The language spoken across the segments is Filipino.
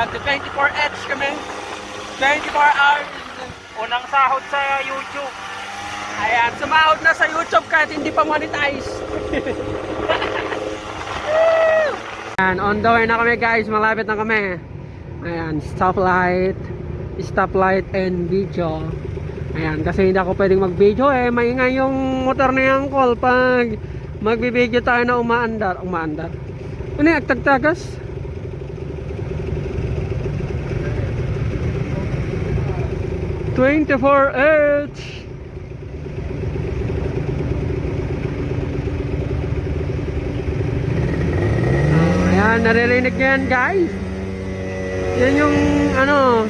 Tag 24H kami. 24 hours. Unang sahod sa YouTube. Ayan, sumahod na sa YouTube kahit hindi pa monetize. Ayan, on the way na kami guys. Malapit na kami. Ayan, stoplight. Stoplight and video. Ayan, kasi hindi ako pwedeng mag-video eh. Maingay yung motor ni Uncle pag magbibideo tayo na umaandar. Umaandar. Ano yung agtagtagas? Twenty-four H. Oh, ayan, naririnig nyo yan guys. Yan yung ano,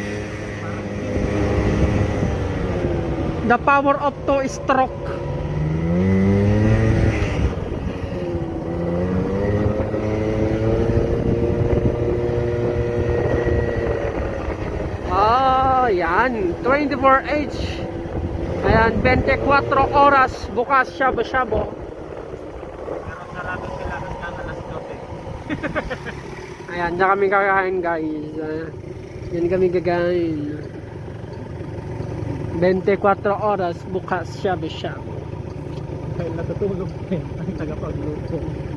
the power of two stroke. Ah, yan. 24H. Ayan, 24 oras bukas shabo-shabo. Pero sarado sila hanggang alas 12. Ayan, na kami kakain guys. Ah, yan kami gagain. 24 oras bukas shabo-shabo. Dahil natutulog din ang tagapagluto.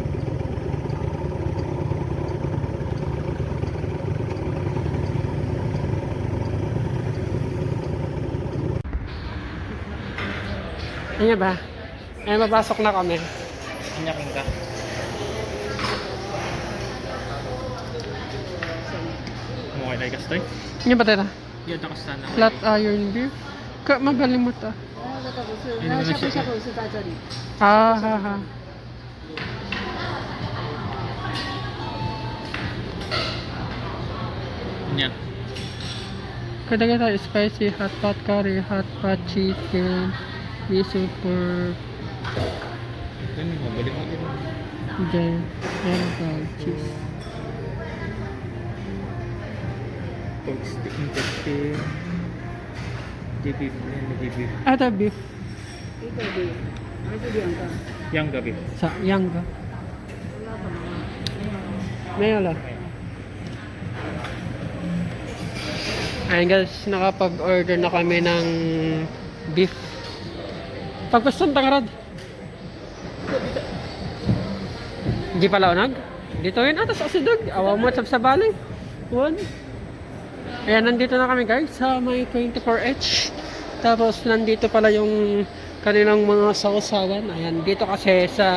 Ano ba? Ay, mapasok na kami. Kanyakin ka. Mukha ilay kastoy? Ano ba tayo? Yung ako sana. Flat iron beer? Ka, magaling mo ta. Ah, ha, ha. Yan. Kadagay tayo spicy hot pot curry, hot pot chicken piso per gel herbal cheese. Pork stick intestine beef ata beef. Ito beef. Ano yangga yangga beef. Sa yangga ngayon lang. Ayan guys, nakapag-order na kami ng beef. Pagkustan tangarad. Hindi pala unag? Dito yun atas asidog. Awa mo sa sabali. One. Ayan, nandito na kami guys sa may 24H. Tapos nandito pala yung kanilang mga sausawan. Ayan, dito kasi sa...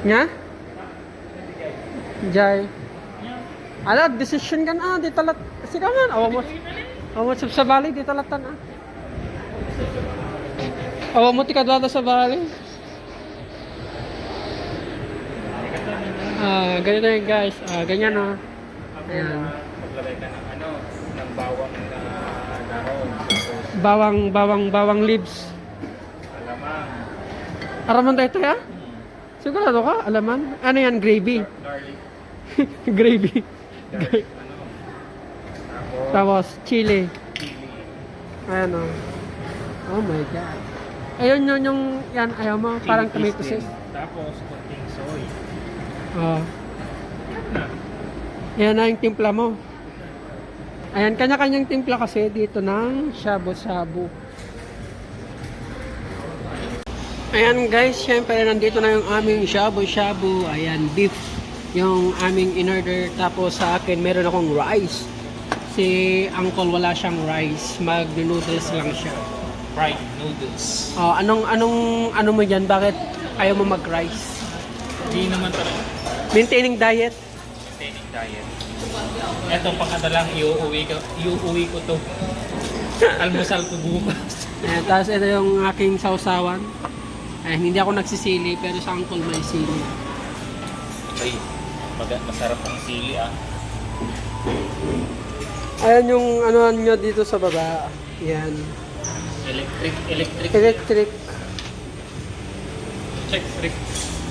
Nya? Jai. Ala, decision ka na. Di talat. Ka man. Awa mo. Awa mo sa sa bali. Di talatan ah. Awa mo tikadwada sa bali. Ah, ganito yun guys. Ah, ganyan ah. Ayan. Maglagay ka ng ano, ng bawang na dahon. Bawang, bawang, bawang leaves. alamang, Araman tayo ito ya? Sigurado ka? Alaman? Ano yan? Gravy. garlic, Gravy. garlic ano. Tapos chili. chili. Ayan o. Oh my God. Ayun yun yung, yan, ayaw mo, parang chili tomato paste sauce. Tapos konting soy. Oh. Na. Yan na yung timpla mo. Ayan, kanya-kanyang timpla kasi dito ng shabu-shabu. Ayan guys, syempre nandito na yung aming shabu-shabu. Ayan, beef. Yung aming in-order. Tapos sa akin, meron akong rice. Si Uncle wala siyang rice. Mag-noodles lang siya. Fried noodles. Oh, anong, anong, ano mo dyan? Bakit ayaw mo mag-rice? Hindi naman talaga Maintaining diet. maintaining diet. Ito pang ano lang, iuuwi ko, iuuwi ko to. Almusal ko bukas. Ayan, tapos ito yung aking sausawan. Ayan, hindi ako nagsisili, pero sa uncle may sili. Ay, mag- masarap ang sili ah. Ayan yung ano nyo dito sa baba. Ayan. Electric, electric. Electric. Check, trick.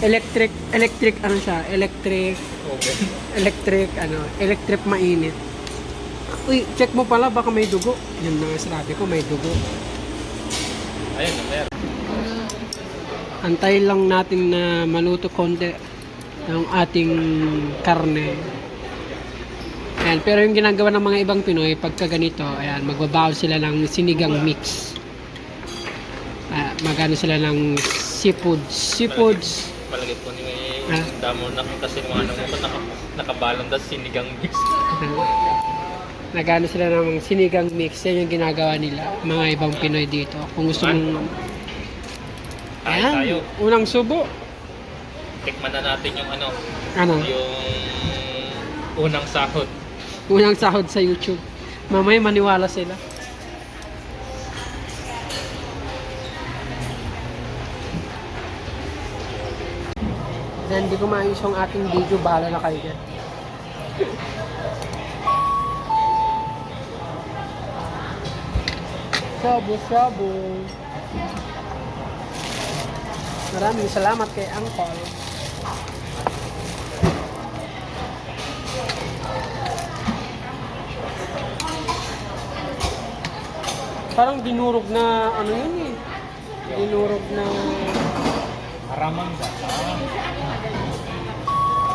Electric. Electric ano siya? Electric. Okay. Electric ano? Electric mainit. Uy, check mo pala baka may dugo. Yun na nga sabi ko, may dugo. Ayun, meron. Antay lang natin na maluto konti ng ating karne. Ayan, pero yung ginagawa ng mga ibang Pinoy, pagka ganito, ayan, magbabaw sila ng sinigang mix. Magano sila ng seafood. Seafoods. Palagay po ni Ah. Damo na kasi mga ano mo naka, nakabalong das sinigang mix. Nagano sila ng sinigang mix. Yan yung ginagawa nila. Mga ibang Pinoy dito. Kung gusto mong... Tayo. Ayan, unang subo. Tikman na natin yung ano, Ano? yung unang sahod. Unang sahod sa YouTube. Mamaya maniwala sila. Then, hindi ko maayos yung ating video. Bahala na kayo dyan. Shabu, shabu. Maraming salamat kay Uncle. Parang dinurog na ano yun eh. Dinurog na Aramang da.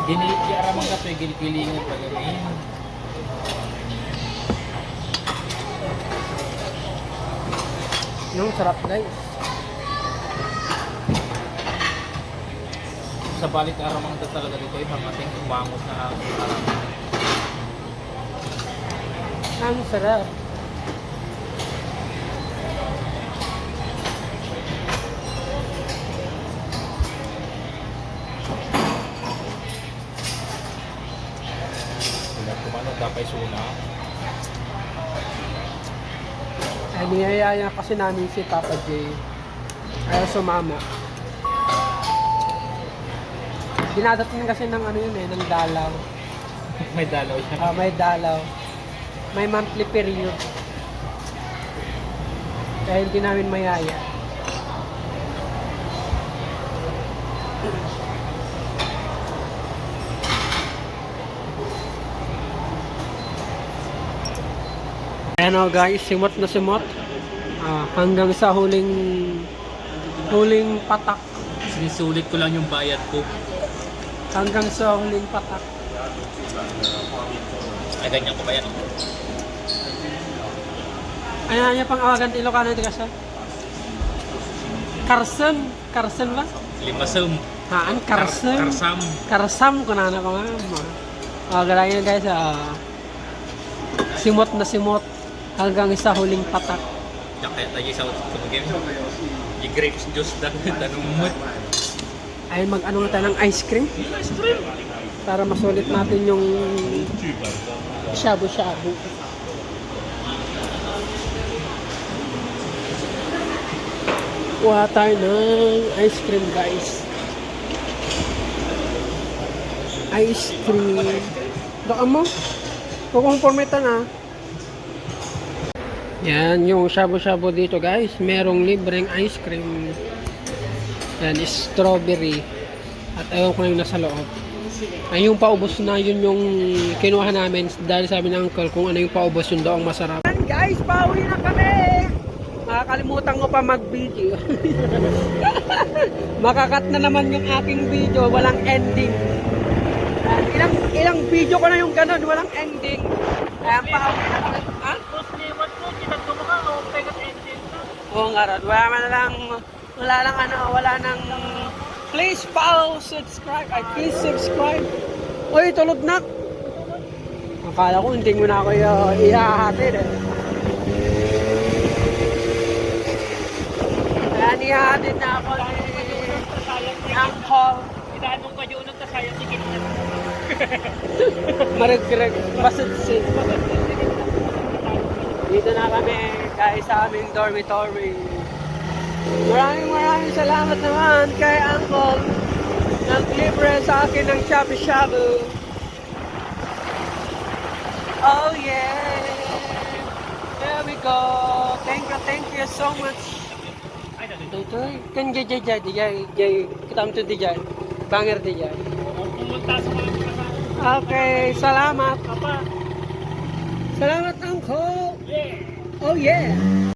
Gini, di aramang da to gilikilingon pa gamin. yung sarap guys. Sa balik aramang da talaga dito ay mga ating umamos na aramang. Ang sarap. Dapat suna. Ay, niyayaya kasi namin si Papa J. Ayaw sumama. Dinadating kasi ng ano yun eh, ng dalaw. May dalaw siya. Ah, may dalaw. May monthly period. Kaya hindi namin mayaya. Ayan o guys, simot na simot. Ah, hanggang sa huling huling patak. Sinisulit ko lang yung bayad ko. Hanggang sa huling patak. Ay, ganyan ko ba yan? Ano niya pang awagan Ilocano ito kasi? Carson. Carson ba? Limasum. Haan, Carson. Karsam. Karsam ko na na ko nga. Galangin guys. Ah, simot na simot hanggang sa huling patak. Kaya tayo sa tumagim. Yung grapes juice na tanong mo. Ay mag-ano na tayo ng ice cream Ice cream. para masulit natin yung shabu-shabu. Kuha tayo ng ice cream guys. Ice cream. Baka mo? Kukonformita na. Yan, yung shabu-shabu dito guys. Merong libreng ice cream. Yan, strawberry. At ewan ko yung nasa loob. Ay, yung paubos na yun yung kinuha namin dahil sabi ng uncle kung ano yung paubos yun daw ang masarap. Yan guys, pauwi na kami! Makakalimutan ko pa mag-video. Makakat na naman yung aking video, walang ending. Ilang ilang video ko na yung ganun, walang ending. Ayan, pauwi na kami. Ha? Oo nga Rod. Wala man lang, wala lang ano, wala nang, please follow, subscribe, ay please subscribe. Uy, tulog na. Akala ko hindi mo na ako uh, ihahatid eh. Ayan, ihahatid na ako ni, ni Uncle. Itanong kayo unang kasayang si Kinyan. Marag-rag, pasitsit. Dito na kami guys sa aming dormitory. Maraming maraming salamat naman kay Uncle nang libre sa akin ng Shabu Shabu. Oh yeah! There we go! Thank you, thank you so much. Ay. Ito, kan jay jay jay jay jay kitam to di jay. Banger di jay. Okay, salamat. Salamat Uncle. Oh yeah.